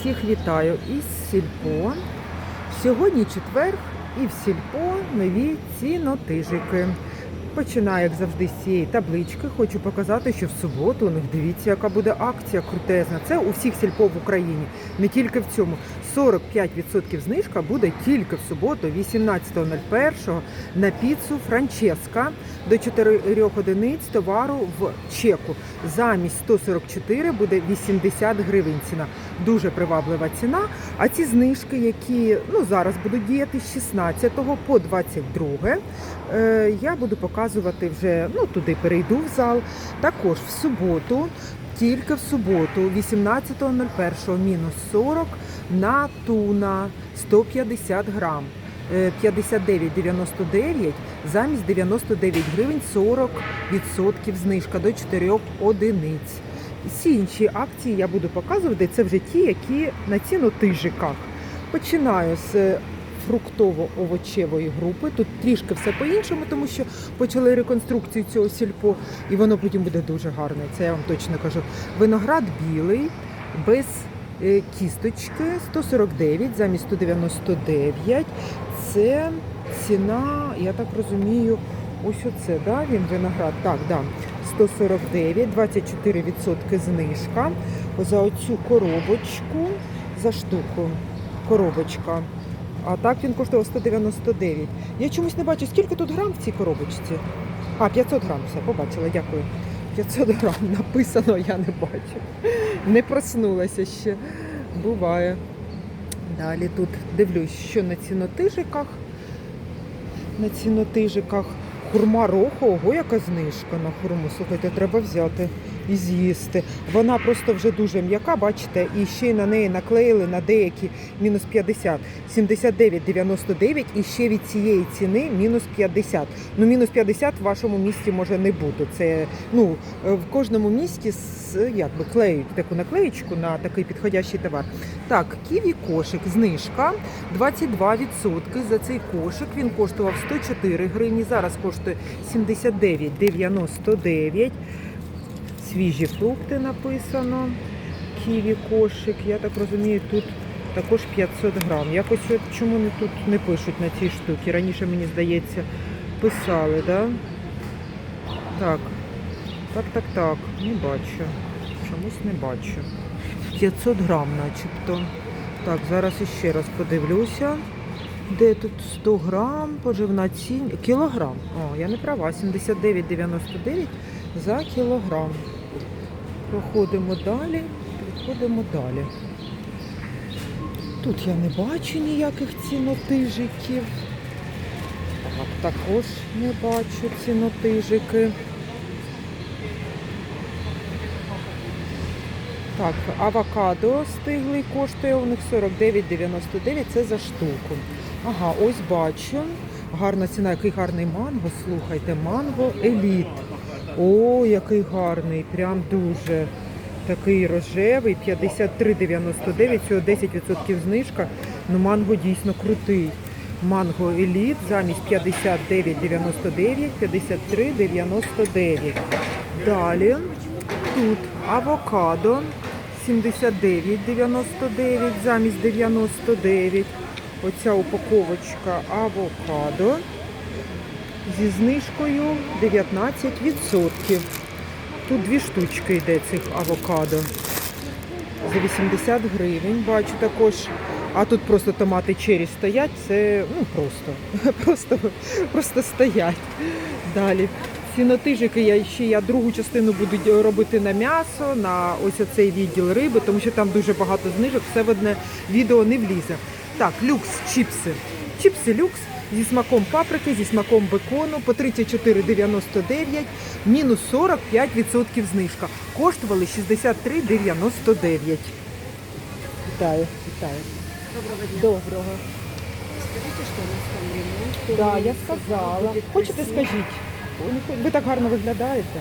всіх вітаю із Сільпо. Сьогодні четвер і в Сільпо нові цінотижики. Починаю, як завжди, з цієї таблички. Хочу показати, що в суботу у них дивіться, яка буде акція крутезна. Це у всіх сільпо в Україні, не тільки в цьому. 45% знижка буде тільки в суботу, 18.01 на піцу Франческа до 4 одиниць товару в чеку. Замість 144 буде 80 гривень ціна. Дуже приваблива ціна. А ці знижки, які ну, зараз будуть діяти з 16 по 22, е, я буду показувати вже, ну туди перейду в зал. Також в суботу, тільки в суботу, 18.01 мінус 40 на туна 150 грам. Е, 59,99 замість 99 гривень 40% знижка до 4 одиниць. Всі інші акції я буду показувати. Це вже ті, які на цінотижиках. Починаю з фруктово-овочевої групи. Тут трішки все по-іншому, тому що почали реконструкцію цього сільпо, і воно потім буде дуже гарне. Це я вам точно кажу. Виноград білий, без е, кісточки 149 замість 199. Це ціна, я так розумію, ось оце, да? він виноград. Так, да. 149, 24% знижка. За оцю коробочку за штуку. Коробочка. А так він коштував 199. Я чомусь не бачу, скільки тут грам в цій коробочці. А, 500 грам, все, побачила, дякую. 500 грам написано, я не бачу. Не проснулася ще. Буває. Далі тут дивлюсь, що на цінотижиках. На цінотижиках хурма роху, ого, яка знижка на хурму. Слухайте, треба взяти і з'їсти. Вона просто вже дуже м'яка, бачите, і ще й на неї наклеїли на деякі мінус 50. 79,99 і ще від цієї ціни мінус 50. Ну, мінус 50 в вашому місті може не бути. Це ну е, в кожному місті с- якби клеють таку наклеєчку на такий підходящий товар. Так, ківі кошик, знижка 22% за цей кошик. Він коштував 104 гривні. Зараз коштує 79,99. Свіжі фрукти написано. Ківі кошик. Я так розумію, тут також 500 грам. Якось от чому тут не пишуть на цій штуці? Раніше, мені здається, писали, да? Так. Так, так, так. Не бачу. Чомусь не бачу. 500 грам начебто. Так, зараз іще раз подивлюся. Де тут 100 грам, поживна цінь. Кілограм. О, я не права. 79,99 за кілограм. Проходимо далі. Проходимо далі. Тут я не бачу ніяких цінотижиків. Так, також не бачу цінотижики. Так, авокадо стиглий коштує у них 49,99, це за штуку. Ага, ось бачу. Гарна ціна, який гарний манго. Слухайте, манго еліт. О, який гарний, прям дуже. Такий рожевий, 53,99, всього 10% знижка. Ну, манго дійсно крутий. Манго еліт замість 59,99, 53,99. Далі тут авокадо 79,99 замість 99. Оця упаковочка авокадо зі знижкою 19%. Тут дві штучки йде цих авокадо. За 80 гривень бачу також. А тут просто томати чері стоять, це ну просто, просто, просто стоять. Далі. Цінотижики я ще я другу частину буду робити на м'ясо, на ось оцей відділ риби, тому що там дуже багато знижок, все в одне відео не влізе. Так, люкс чіпси. Чіпси люкс зі смаком паприки, зі смаком бекону по 34,99, мінус 45% знижка. Коштували 63,99. Вітаю, вітаю. Доброго дня. Доброго. Скажите, что у нас там ремонт? Да, я сказала. Хочете, скажіть? Ви Ви так гарно виглядаєте.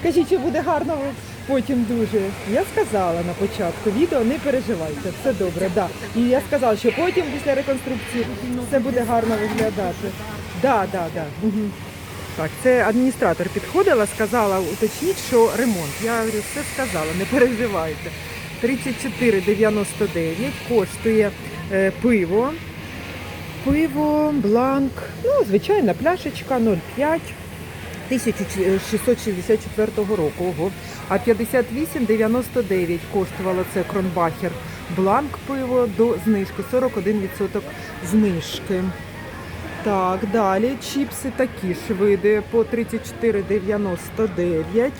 Скажіть, чи буде гарно потім дуже. Я сказала на початку відео, не переживайте, все добре. Да. І я сказала, що потім після реконструкції все буде гарно виглядати. Да, да, да. Угу. Так, це адміністратор підходила, сказала, уточніть, що ремонт. Я говорю, все сказала, не переживайте. 34,99 коштує е, пиво. Пиво, бланк, ну, звичайна пляшечка 0,5. 1664 року. Ого. А 58,99 коштувало це Кронбахер Бланк пиво до знижки. 41% знижки. Так, далі чіпси такі ж види по 34,99.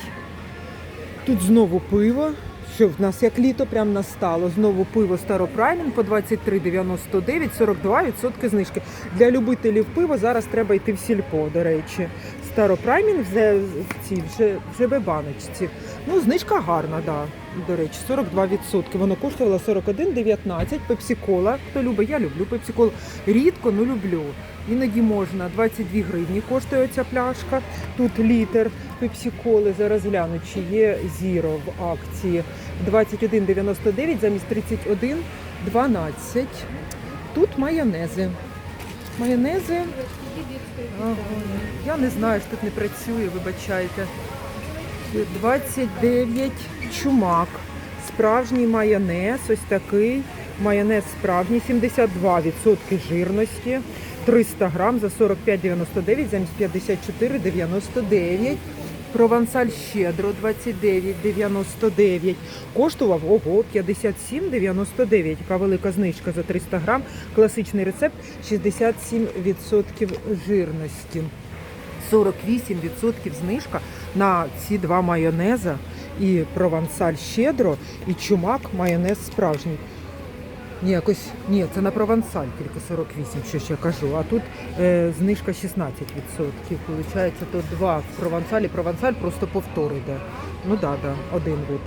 Тут знову пиво. Що в нас як літо прям настало. Знову пиво Старопраймін по 23,99, 42% знижки. Для любителів пива зараз треба йти в сільпо, до речі. Старопраймін в цій вже, вже баночці. Ну, знижка гарна, да. До речі, 42%. Воно коштувало 41,19. Пепсикола. Хто любить, я люблю пепсиколу. Рідко, ну люблю. Іноді можна. 22 гривні коштує ця пляшка. Тут літр пепсиколи. Зараз гляну, чи є зіро в акції. 21,99 замість 31,12. Тут майонези. Майонези. Я не знаю, що тут не працює, вибачайте. 29 чумак. Справжній майонез, ось такий. Майонез справжній, 72% жирності. 300 грам за 45,99 замість 54,99. Провансаль щедро 29,99. Коштував ого 57,99. Яка велика знижка за 300 грам. Класичний рецепт 67% жирності. 48% знижка на ці два майонеза і провансаль щедро, і чумак майонез справжній. Ні, якось ні, це на провансаль тільки 48, що ще кажу. А тут е, знижка 16%. Получається, то два в провансалі. Провансаль просто повтор іде. Ну да, да, один вид.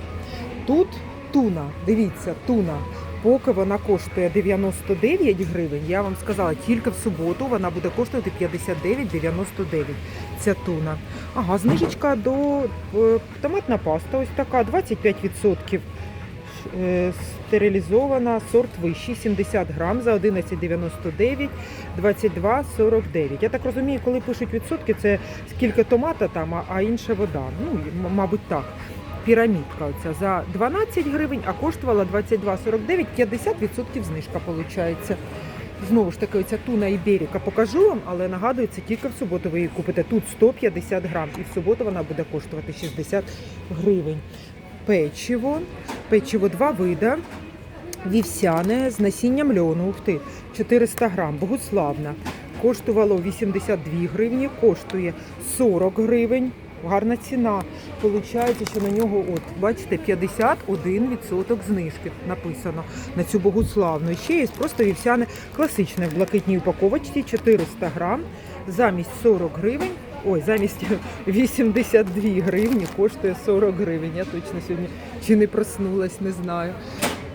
Тут туна, дивіться, туна. Поки вона коштує 99 гривень, я вам сказала, тільки в суботу вона буде коштувати 59,99. Ця туна. Ага, знижечка до е, томатна паста, ось така, 25%. Е, Стерилізована, сорт вищий, 70 грам за 11,99, 22,49. Я так розумію, коли пишуть відсотки, це скільки томата там, а- інша вода. Ну, мабуть, так. Пірамідка оця за 12 гривень, а коштувала 22,49, 50% знижка виходить. Знову ж таки, оця туна Іберіка покажу вам, але нагадую, це тільки в суботу ви її купите. Тут 150 грам, і в суботу вона буде коштувати 60 гривень. Печиво, печиво два вида. Вівсяне з насінням льону, ух ти, 400 грам, богославна. Коштувало 82 гривні, коштує 40 гривень. Гарна ціна. Получається, що на нього, от, бачите, 51% знижки написано на цю богославну. Ще є просто вівсяне класичне в блакитній упаковочці 400 грам замість 40 гривень. Ой, замість 82 гривні коштує 40 гривень. Я точно сьогодні чи не проснулась, не знаю.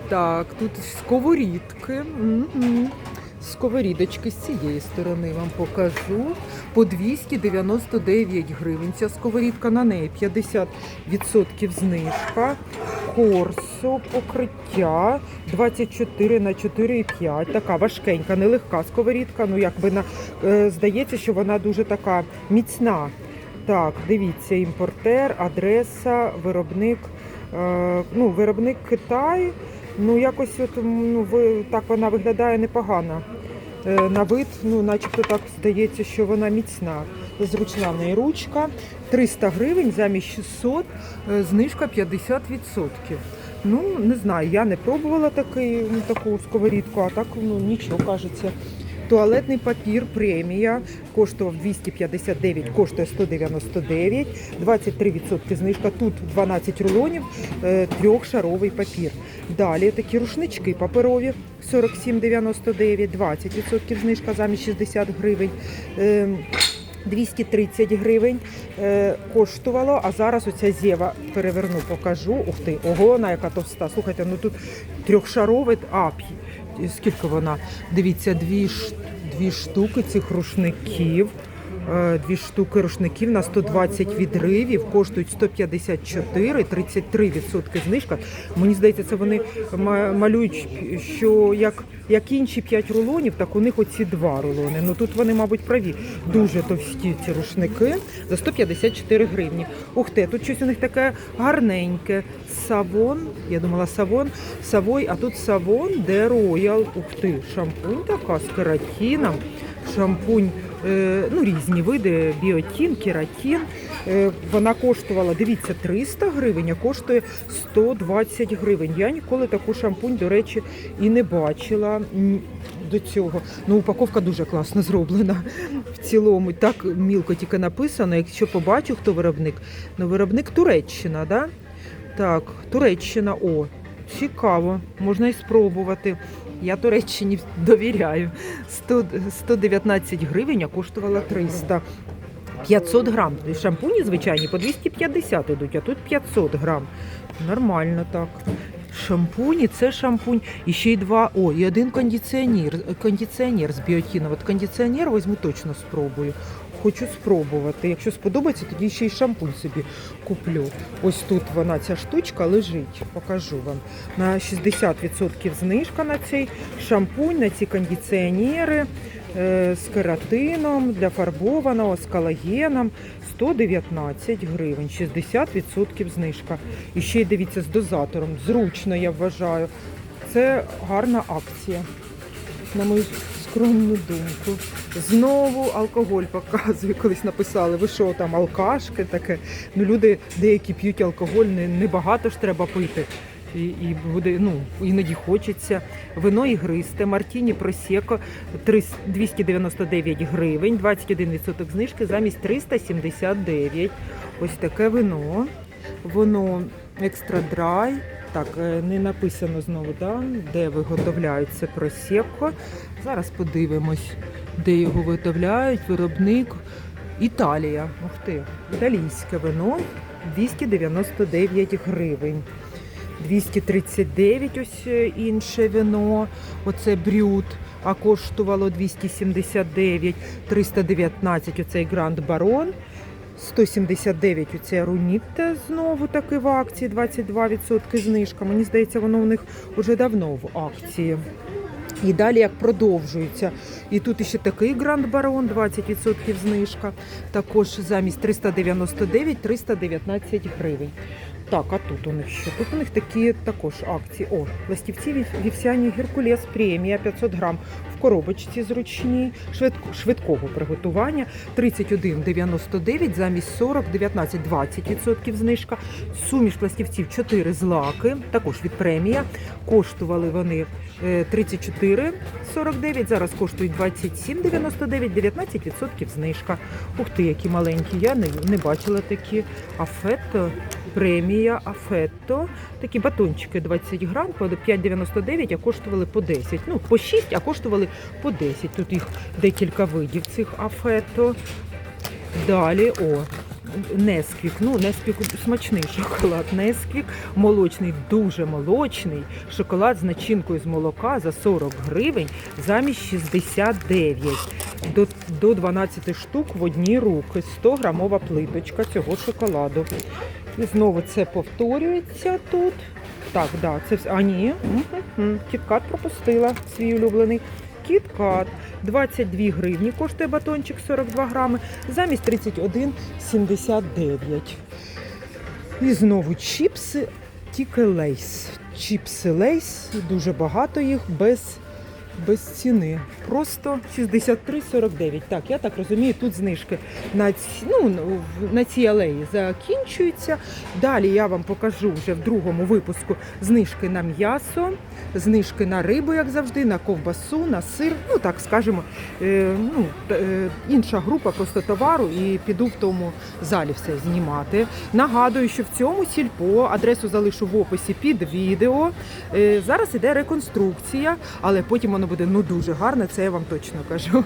Так, тут сковорідки. Мгм. Сковорідочки з цієї сторони вам покажу. По 299 гривень. Ця сковорідка на неї 50% знижка. Корсо покриття 24 на 4,5. Така важкенька, нелегка сковорідка. Ну, якби на е, здається, що вона дуже така міцна. Так, дивіться, імпортер, адреса, виробник. Е, ну, виробник Китай. Ну, якось от, ну, ви, так вона виглядає непогано. Е, на вид, ну, начебто так здається, що вона міцна. Зручна в неї ручка. 300 гривень замість 600, е, знижка 50%. Ну, не знаю, я не пробувала такий, таку сковорідку, а так ну, нічого кажеться. Туалетний папір премія коштував 259, коштує 199, 23% знижка. Тут 12 рулонів, е, трьохшаровий папір. Далі такі рушнички паперові 47,99, 20% знижка замість 60 гривень. Е, 230 гривень е, коштувало, а зараз оця зєва переверну, покажу. Ух ти, ого, вона яка товста. Слухайте, ну тут трьохшаровий, а скільки вона? Дивіться, дві, дві штуки цих рушників. Е, Дві штуки рушників на 120 відривів, коштують 154, 33% знижка. Мені здається, це вони малюють, що як, як інші 5 рулонів, так у них оці два рулони. Ну тут вони, мабуть, праві. Дуже товсті ці рушники за 154 гривні. Ух ти, тут щось у них таке гарненьке. Савон, я думала савон, савой, а тут савон де роял. Ух ти, шампунь така з кератином. Шампунь, е, ну різні види, біотін, кератин. Е, вона коштувала, дивіться, 300 гривень, а коштує 120 гривень. Я ніколи таку шампунь, до речі, і не бачила до цього. Ну, упаковка дуже класно зроблена. В цілому так мілко тільки написано. Якщо побачу, хто виробник, ну виробник Туреччина, да? Так, Туреччина, о, цікаво, можна і спробувати. Я Туреччині довіряю. 100, 119 гривень, а коштувала 300. 500 грам. Шампуні звичайні по 250 ідуть, а тут 500 грам. Нормально так. Шампуні, це шампунь. І ще й два. О, і один кондиціонер. Кондиціонер з біотіном. От кондиціонер візьму точно спробую. Хочу спробувати. Якщо сподобається, тоді ще й шампунь собі куплю. Ось тут вона ця штучка лежить. Покажу вам. На 60% знижка на цей шампунь, на ці кондиціонери е, з кератином для фарбованого, з колагеном. 119 гривень, 60% знижка. І ще й дивіться з дозатором. Зручно, я вважаю. Це гарна акція, на мою скромну думку. Знову алкоголь показує. Колись написали, ви що там, алкашки таке. Ну, люди деякі п'ють алкоголь, не, не ж треба пити. І, і буде, ну, іноді хочеться. Вино ігристе, Мартіні Просеко 300 299 гривень, 21% знижки замість 379. Ось таке вино. Воно екстра драй. Так, е, не написано знову, да, де виготовляють це просеко. Зараз подивимось, де його виготовляють. Виробник Італія. Ух ти, італійське вино 299 гривень. 239 ось е, інше вино, оце брют, а коштувало 279, 319 оцей Гранд Барон, 179 оце Рунітте знову таки в акції, 22% знижка. Мені здається, воно у них вже давно в акції. І далі як продовжується. І тут ще такий Гранд Барон, 20% знижка. Також замість 399 319 гривень. Так, а тут у них що? Тут у них такі також акції. О, ластівці вівсяні Геркулес премія 500 грам в коробочці зручній, швидкого приготування 31,99 замість 40, 19, 20% знижка. Суміш пластівців 4 злаки, також від премія. Коштували вони е, 34,49, зараз коштують 27,99, 19% знижка. Ух ти, які маленькі, я не, не бачила такі. Афетто, премія Афетто. Такі батончики 20 грам, по 5,99, а коштували по 10. Ну, по 6, а коштували по 10. Тут їх декілька видів цих Афетто. Далі, о, Несквік. Ну, Несквік смачний шоколад. Несквік молочний, дуже молочний. Шоколад з начинкою з молока за 40 гривень замість 69. До, до 12 штук в одній руки. 100 грамова плиточка цього шоколаду. Знову це повторюється тут. Так, да, це все. А ні, кіткат пропустила свій улюблений. Кіткат 22 гривні коштує батончик 42 грами, замість 31,79. І знову чіпси тільки лейс. Чіпси лейс, дуже багато їх без, без ціни. Просто 63,49. Так, я так розумію, тут знижки на, ці, ну, на цій алеї закінчуються. Далі я вам покажу вже в другому випуску знижки на м'ясо, знижки на рибу, як завжди, на ковбасу, на сир. Ну так скажемо, е, ну, е, інша група просто товару і піду в тому залі все знімати. Нагадую, що в цьому сільпо адресу залишу в описі під відео. Е, зараз іде реконструкція, але потім воно буде ну дуже гарне, це я вам точно кажу.